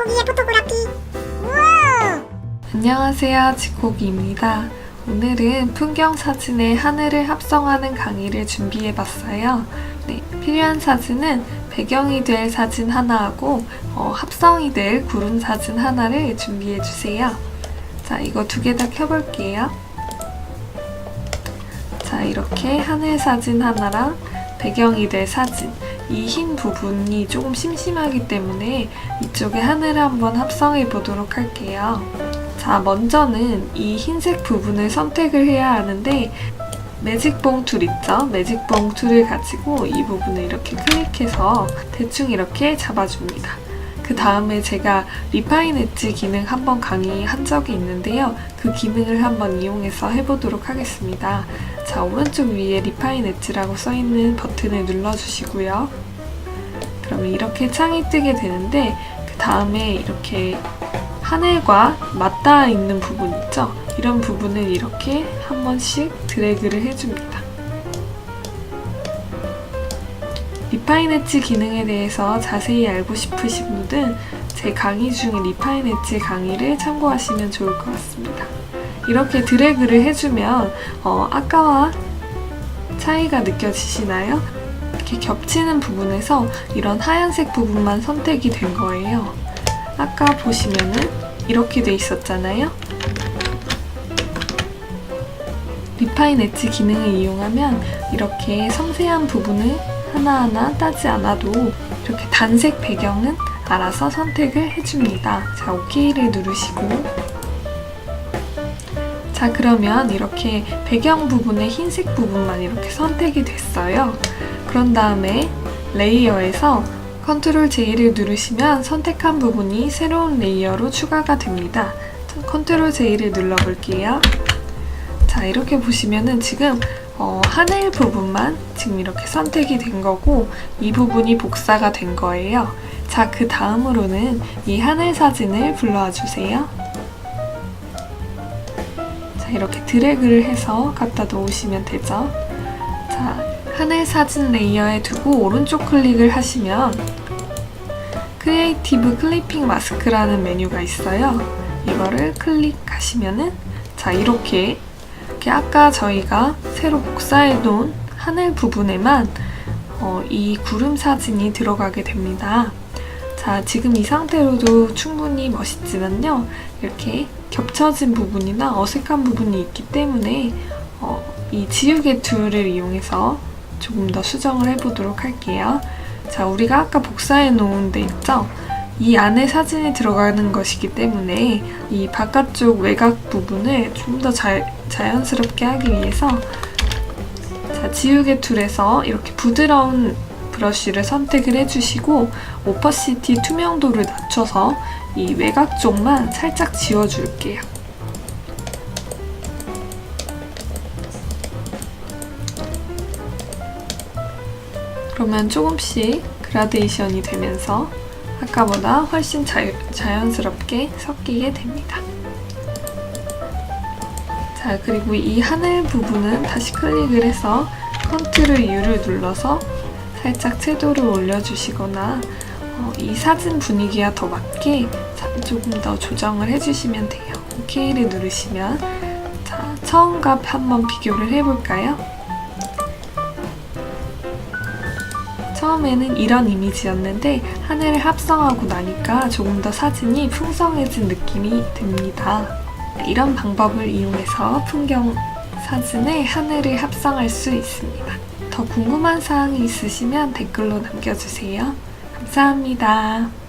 지코기의 포토그래피 우와 안녕하세요. 지코기입니다. 오늘은 풍경 사진에 하늘을 합성하는 강의를 준비해 봤어요. 네, 필요한 사진은 배경이 될 사진 하나하고 어, 합성이 될 구름 사진 하나를 준비해 주세요. 자, 이거 두 개 다 켜볼게요. 자, 이렇게 하늘 사진 하나랑 배경이 될 사진. 이 흰 부분이 조금 심심하기 때문에 이쪽에 하늘을 한번 합성해 보도록 할게요. 자, 먼저는 이 흰색 부분을 선택을 해야 하는데 매직봉 툴 있죠? 매직봉 툴을 가지고 이 부분을 이렇게 클릭해서 대충 이렇게 잡아줍니다. 그 다음에 제가 리파인 엣지 기능 한번 강의한 적이 있는데요. 그 기능을 한번 이용해서 해보도록 하겠습니다. 자, 오른쪽 위에 리파인 엣지라고 써있는 버튼을 눌러주시고요. 그러면 이렇게 창이 뜨게 되는데 그 다음에 이렇게 하늘과 맞닿아 있는 부분 있죠? 이런 부분을 이렇게 한 번씩 드래그를 해줍니다. 리파인 엣지 기능에 대해서 자세히 알고 싶으신 분은 제 강의 중에 리파인 엣지 강의를 참고하시면 좋을 것 같습니다. 이렇게 드래그를 해주면 어, 아까와 차이가 느껴지시나요? 이렇게 겹치는 부분에서 이런 하얀색 부분만 선택이 된 거예요. 아까 보시면은 이렇게 돼 있었잖아요. 리파인 엣지 기능을 이용하면 이렇게 섬세한 부분을 하나하나 따지 않아도 이렇게 단색 배경은 알아서 선택을 해줍니다. 자, OK를 누르시고 자, 그러면 이렇게 배경 부분의 흰색 부분만 이렇게 선택이 됐어요. 그런 다음에 레이어에서 컨트롤 J를 누르시면 선택한 부분이 새로운 레이어로 추가가 됩니다. 자, 컨트롤 J를 눌러볼게요. 자, 이렇게 보시면은 지금 어, 하늘 부분만 지금 이렇게 선택이 된 거고 이 부분이 복사가 된 거예요. 자, 그 다음으로는 이 하늘 사진을 불러와 주세요. 자, 이렇게 드래그를 해서 갖다 놓으시면 되죠. 자, 하늘 사진 레이어에 두고 오른쪽 클릭을 하시면 크리에이티브 클리핑 마스크라는 메뉴가 있어요. 이거를 클릭하시면은 자, 이렇게 이렇게 아까 저희가 새로 복사해 놓은 하늘 부분에만 어, 이 구름 사진이 들어가게 됩니다. 자, 지금 이 상태로도 충분히 멋있지만요. 이렇게 겹쳐진 부분이나 어색한 부분이 있기 때문에 어, 이 지우개 툴을 이용해서 조금 더 수정을 해보도록 할게요. 자, 우리가 아까 복사해 놓은 데 있죠? 이 안에 사진이 들어가는 것이기 때문에 이 바깥쪽 외곽 부분을 좀 더 자연스럽게 하기 위해서 자, 지우개 툴에서 이렇게 부드러운 브러쉬를 선택을 해주시고 오퍼시티 투명도를 낮춰서 이 외곽 쪽만 살짝 지워줄게요. 그러면 조금씩 그라데이션이 되면서 아까보다 훨씬 자, 자연스럽게 섞이게 됩니다. 자, 그리고 이 하늘 부분은 다시 클릭을 해서 컨트롤 U를 눌러서 살짝 채도를 올려주시거나 어, 이 사진 분위기와 더 맞게 자, 조금 더 조정을 해주시면 돼요. OK를 누르시면 자, 처음과 한번 비교를 해볼까요? 처음에는 이런 이미지였는데 하늘을 합성하고 나니까 조금 더 사진이 풍성해진 느낌이 듭니다. 이런 방법을 이용해서 풍경 사진에 하늘을 합성할 수 있습니다. 더 궁금한 사항이 있으시면 댓글로 남겨주세요. 감사합니다.